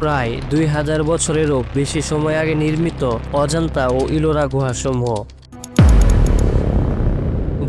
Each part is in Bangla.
প্রায় দুই হাজার বছরেরও বেশি সময় আগে নির্মিত অজান্তা ও ইলোরা গুহাসমূহ।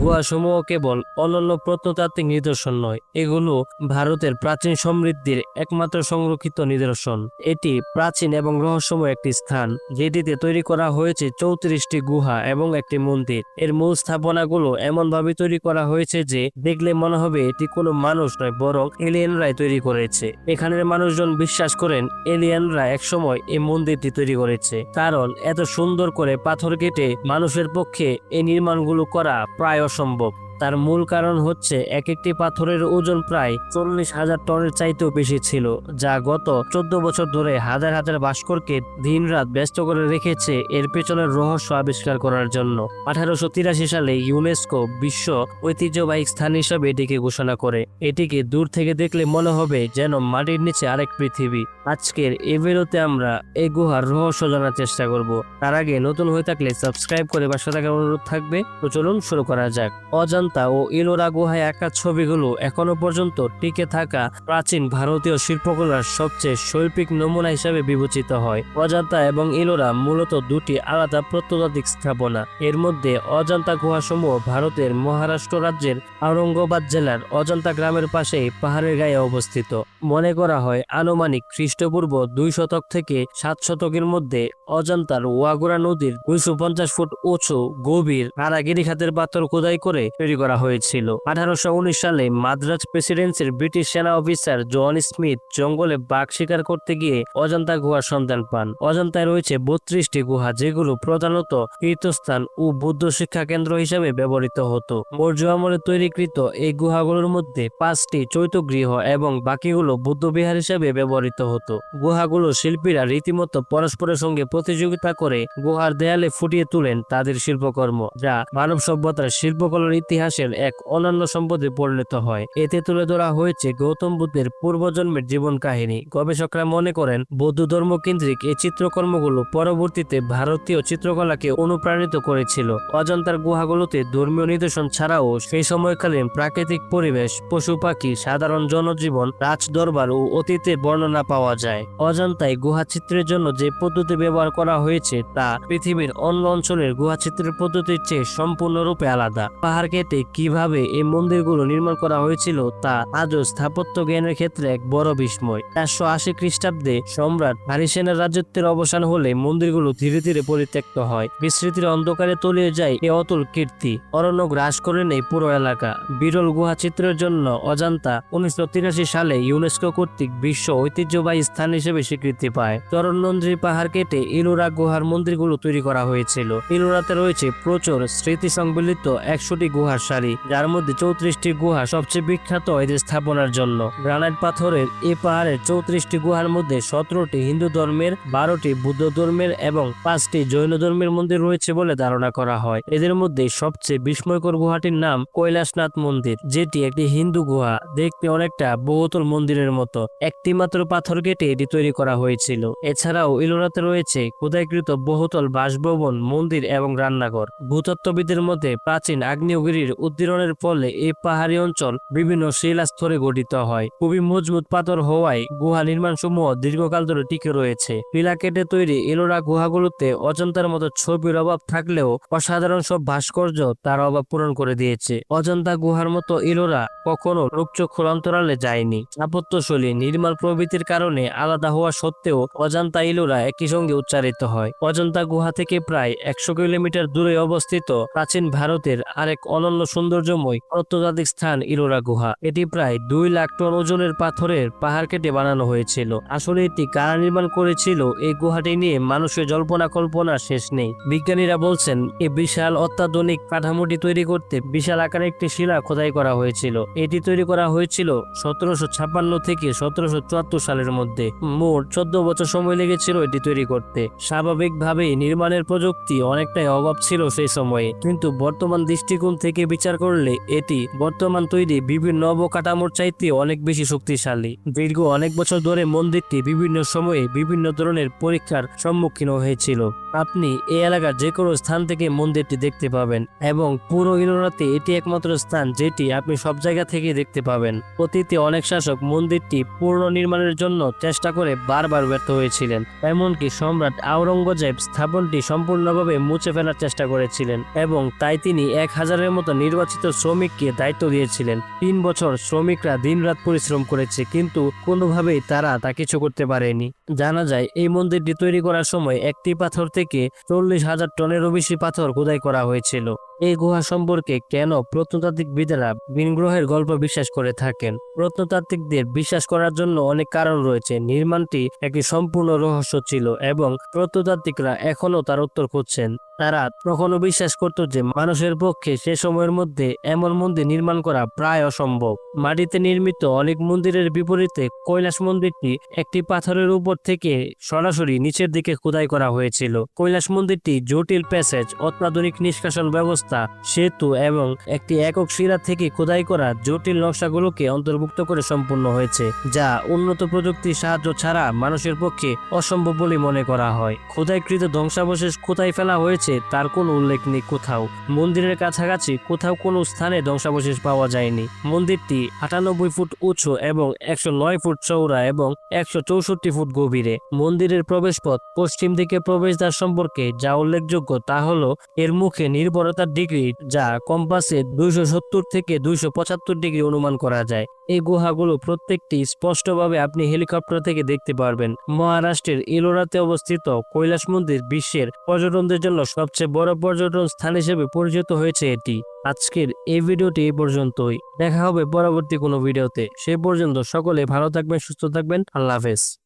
গুহাসমূহ কেবল অনন্য প্রত্নতাত্ত্বিক নিদর্শন নয়। এগুলো ভারতের প্রাচীন সমৃদ্ধির একমাত্র সংরক্ষিত নিদর্শন। এটি প্রাচীন এবং রহস্যময় একটি স্থান, যেটিতে তৈরি করা হয়েছে চৌত্রিশটি গুহা এবং একটি মন্দির। এর মূল স্থাপনাগুলো এমনভাবে তৈরি করা হয়েছে যে, দেখলে মনে হবে এটি কোনো মানুষ নয়, বরং এলিয়েনরাই তৈরি করেছে। এখানের মানুষজন বিশ্বাস করেন, এলিয়েনরা একসময় এই মন্দিরটি তৈরি করেছে। কারণ, এত সুন্দর করে পাথর কেটে মানুষের পক্ষে এই নির্মাণগুলো করা প্রায় অসম্ভব। তার মূল কারণ হচ্ছে এক একটি পাথরের ওজন প্রায় চল্লিশ হাজার টনের চাইতেও বেশি ছিল, যা গত চোদ্দ বছর ধরে হাজার হাজার ভাস্করকে দিনরাত ব্যস্ত করে রেখেছে এর পেছনের রহস্য আবিষ্কার করার জন্য। আঠারোশো তিরাশি সালে ইউনেস্কো বিশ্ব ঐতিহ্যবাহী স্থান হিসাবে এটিকে ঘোষণা করে। এটিকে দূর থেকে দেখলে মনে হবে যেন মাটির নিচে আরেক পৃথিবী। আজকের এই ভিডিওতে আমরা এই গুহার রহস্য জানার চেষ্টা করব। তার আগে নতুন হয়ে থাকলে সাবস্ক্রাইব করে পাশে থাকার অনুরোধ থাকবে। তো চলুন শুরু করা যাক। অজান্তা ও ইলোরা গুহায় আঁকা ছবিগুলো এখনও পর্যন্ত টিকে থাকা প্রাচীন ভারতীয় শিল্পকলার সবচেয়ে শৈল্পিক নমুনা হিসাবে বিবেচিত হয়। অজান্তা এবং ইলোরা মূলত দুটি আলাদা প্রত্নতাত্ত্বিক স্থাপনা। এর মধ্যে অজান্তা গুহাসমূহ ভারতের মহারাষ্ট্র রাজ্যের আওরঙ্গাবাদ জেলার অজান্তা গ্রামের পাশেই পাহাড়ের গায়ে অবস্থিত। মনে করা হয় আনুমানিক খ্রিস্টপূর্ব দুই শতক থেকে সাত শতকের মধ্যে অজান্তার ওয়াগুড়া নদীর দুইশো পঞ্চাশ ফুট উঁচু গভীর কারাগিরি খাতের পাথর খোদাই করে তৈরি করা হয়েছিল। আঠারোশো উনিশ সালে মাদ্রাজ প্রেসিডেন্সির ব্রিটিশ সেনা অফিসার জন স্মিথ জঙ্গলে বাঘ শিকার করতে গিয়ে অজন্তা গুহার সন্ধান পান। অজন্তায় রয়েছে বত্রিশটি গুহা, যেগুলো প্রধানত তীর্থস্থান ও বুদ্ধ শিক্ষা কেন্দ্র হিসেবে ব্যবহৃত হতো। মৌর্য আমলে তৈরিকৃত এই গুহাগুলোর মধ্যে পাঁচটি চৈতগৃহ এবং বাকিগুলো বুদ্ধবিহার হিসেবে ব্যবহৃত হতো। গুহাগুলো শিল্পীরা রীতিমতো পরস্পরের সঙ্গে প্রতিযোগিতা করে গুহার দেয়ালে ফুটিয়ে তুলেন তাদের শিল্পকর্ম, যা মানব সভ্যতার শিল্পকলার ইতিহাসের এক অনন্য সম্পদে পরিণত হয়। এতে তুলে ধরা হয়েছে গৌতম বুদ্ধের পূর্বজন্মের জীবন কাহিনী। গবেষকরা মনে করেন, বৌদ্ধ ধর্ম কেন্দ্রিক এই চিত্রকর্মগুলো পরবর্তীতে ভারতীয় চিত্রকলাকে অনুপ্রাণিত করেছিল। অজন্তার গুহাগুলোতে ধর্মীয় নিদর্শন ছাড়াও সেই সময়কালীন প্রাকৃতিক পরিবেশ, পশু পাখি, সাধারণ জনজীবন রাজ দরবার ও অতীতের বর্ণনা পাওয়া যায়। অজন্তায় গুহা চিত্রের জন্য যে পদ্ধতি ব্যবহার করা হয়েছে তা পৃথিবীর অন্য অঞ্চলের গুহা চিত্রের পদ্ধতির চেয়ে সম্পূর্ণরূপে আলাদা। পাহাড় কেটে কীভাবে এই মন্দিরগুলো নির্মাণ করা হয়েছিল তা আজও স্থাপত্য জ্ঞানের ক্ষেত্রে এক বড় বিস্ময়। চারশো আশি খ্রিস্টাব্দে সম্রাট হারিসেনের রাজত্বের অবসান হলে মন্দিরগুলো ধীরে ধীরে পরিত্যক্ত হয়। বিস্মৃতির অন্ধকারে তলিয়ে যায় এ অতুল কীর্তি। অরণ্য গ্রাস করে নেই পুরো এলাকা। বিরল গুহা চিত্রের জন্য অজান্তা উনিশশো তিরাশি সালে ইউনেস্কো কর্তৃক বিশ্ব ঐতিহ্যবাহী স্থান হিসেবে স্বীকৃতি পায়। চরণনন্দ্রী পাহাড় কেটে ইলোরা গুহার মন্দিরগুলো তৈরি করা হয়েছিল। ইলোরাতে রয়েছে প্রচুর স্মৃতি সংবলিত একশোটি গুহার সারি, যার মধ্যে চৌত্রিশটি গুহা সবচেয়ে বিখ্যাত এদের স্থাপনার জন্য। গ্রানাইট পাথরের এ পাহাড়ের চৌত্রিশটি গুহার মধ্যে সতেরোটি হিন্দু ধর্মের, বারোটি বুদ্ধ ধর্মের এবং পাঁচটি জৈন ধর্মের মন্দির রয়েছে বলে ধারণা করা হয়। এদের মধ্যে সবচেয়ে বিস্ময়কর গুহাটির নাম কৈলাসনাথ মন্দির, যেটি একটি হিন্দু গুহা। দেখতে অনেকটা বহুতল মন্দিরের মতো। একটি মাত্র পাথর কেটে এটি তৈরি করা হয়েছিল। এছাড়াও ইলোরাতে রয়েছে খোদাইকৃত বহুতল বাসভবন, মন্দির এবং রান্নাঘর। ভূতত্ত্ববিদের মধ্যে প্রাচীন আগ্নেয়গিরির উদ্দীরণের ফলে এই পাহাড়ি অঞ্চল বিভিন্ন শিলাস্তরে গঠিত হয়। খুবই মজবুত পাথর হওয়ায় গুহা নির্মাণ সমূহ দীর্ঘকাল ধরে টিকে রয়েছে। পিলা কেটে তৈরি এলোরা গুহাগুলোতে অজন্তার মতো ছবির অভাব থাকলেও অসাধারণ সব ভাস্কর্য তার অভাব পূরণ করে দিয়েছে। অজন্তা গুহার মতো এলোরা কখনো রূপচক্ষুর অন্তরালে যায়নি। স্থাপত্যশৈলী, নির্মাণ প্রভৃতির কারণে আলাদা হওয়া সত্ত্বেও অজান্তা ইলোরা একই সঙ্গে উচ্চারিত হয়। অজন্তা গুহা থেকে প্রায় একশো কিলোমিটার দূরে অবস্থিত প্রাচীন ভারতের আরেক অনন্য সৌন্দর্যময় প্রত্নতাত্ত্বিক স্থান ইলোরা গুহা। এটি প্রায় দুই লাখ টন ওজনের পাথরের পাহাড় কেটে বানানো হয়েছিল। আসলে এটি কারা নির্মাণ করেছিল এই গুহাটি নিয়ে মানুষের জল্পনা কল্পনা শেষ নেই। বিজ্ঞানীরা বলছেন এই বিশাল অত্যাধুনিক কাঠামোটি তৈরি করতে বিশাল আকারের একটি শিলা খোদাই করা হয়েছিল। এটি তৈরি করা হয়েছিল সতেরোশো ছাপ্পান্ন থেকে সতেরোশো চুয়াত্তর সালের মধ্যে। মোট চোদ্দ বছর সময় লেগেছিল এটি তৈরি করতে। স্বাভাবিকভাবেই নির্মাণের প্রযুক্তি অনেকটাই অভাব ছিল সেই সময়ে। কিন্তু বর্তমান দৃষ্টিকোণ থেকে বিচার করলে এটি বর্তমান তৈরি বিভিন্ন অবকাঠামোর চাইতে অনেক বেশি শক্তিশালী। দীর্ঘ অনেক বছর ধরে মন্দিরটি বিভিন্ন সময়ে বিভিন্ন ধরনের পরীক্ষার সম্মুখীন হয়েছিল। আপনি এই এলাকার যে কোনো স্থান থেকে মন্দিরটি দেখতে পাবেন এবং পুরো ইলোরাতে এটি একমাত্র স্থান যেটি আপনি সব জায়গা থেকে দেখতে পাবেন। অতীতে অনেক শাসক মন্দিরটি পূর্ণ নির্মাণের জন্য চেষ্টা করে বারবার ব্যর্থ হয়েছিলেন, এমনকি সম্রাট আওরঙ্গজেব স্থাপনটি সম্পূর্ণভাবে মুছে ফেলার চেষ্টা করেছিলেন এবং তাই তিনি এক হাজারের মতো নির্বাচিত শ্রমিককে দায়িত্ব দিয়েছিলেন। তিন বছর শ্রমিকরা দিনরাত পরিশ্রম করেছে, কিন্তু কোনোভাবেই তারা তা কিছু করতে পারেনি। জানা যায়, এই মন্দিরটি তৈরি করার সময় একটি পাথর থেকে চল্লিশ হাজার টনেরও বেশি পাথর খোদাই করা হয়েছিল। এই গুহা সম্পর্কে কেন প্রত্নতাত্ত্বিকবিদেরা ভিন গ্রহের গল্প বিশ্বাস করে থাকেন? প্রত্নতাত্ত্বিকদের বিশ্বাস করার জন্য অনেক কারণ রয়েছে। নির্মাণটি একটি সম্পূর্ণ রহস্য ছিল এবং প্রত্নতাত্ত্বিকরা এখনও তার উত্তর খুঁজছেন। তারা তখনও বিশ্বাস করত যে মানুষের পক্ষে সে সময়ের মধ্যে এমন মন্দির নির্মাণ করা প্রায় অসম্ভব। মাটিতে নির্মিত অনেক মন্দিরের বিপরীতে কৈলাস মন্দিরটি একটি পাথরের উপর থেকে সরাসরি নিচের দিকে খোদাই করা হয়েছিল। কৈলাস মন্দিরটি জটিল প্যাসেজ, অত্যাধুনিক নিষ্কাশন ব্যবস্থা সেতু এবং একটি একক শিরা থেকে খোদাই করা জটিল নকশাগুলোকে অন্তর্ভুক্ত করে সম্পূর্ণ হয়েছে, যা উন্নত প্রযুক্তির সাহায্য ছাড়া মানুষের পক্ষে অসম্ভব বলে মনে করা হয়। খোদাইকৃত ধ্বংসাবশেষ কোথায় ফেলা হয়েছে তার কোনো উল্লেখ নেই কোথাও। মন্দিরের কাছাকাছি কোথাও কোনো স্থানে ধ্বংসাবশেষ পাওয়া যায়নি। মন্দিরটি আটানব্বই ফুট উঁচু এবং একশো নয় ফুট চৌড়া এবং একশো চৌষট্টি ফুট গভীরে। মন্দিরের প্রবেশপথ পশ্চিম দিকে প্রবেশদ্বার সম্পর্কে যা উল্লেখযোগ্য তা হলো, এর মুখে নির্ভরতার ডিগ্রি, যা কম্পাসে দুইশো সত্তর থেকে দুইশো পঁচাত্তর ডিগ্রি অনুমান করা যায়। এই গুহাগুলো প্রত্যেকটি স্পষ্টভাবে আপনি হেলিকপ্টার থেকে দেখতে পারবেন। মহারাষ্ট্রের ইলোরাতে অবস্থিত কৈলাস মন্দির বিশ্বের পর্যটনদের জন্য সবচেয়ে বড় পর্যটন স্থান হিসেবে পরিচিত হয়েছে এটি। আজকের এই ভিডিওটি এই পর্যন্তই। দেখা হবে পরবর্তী কোনো ভিডিওতে। সে পর্যন্ত সকলে ভালো থাকবেন, সুস্থ থাকবেন। আল্লাহ হাফেজ।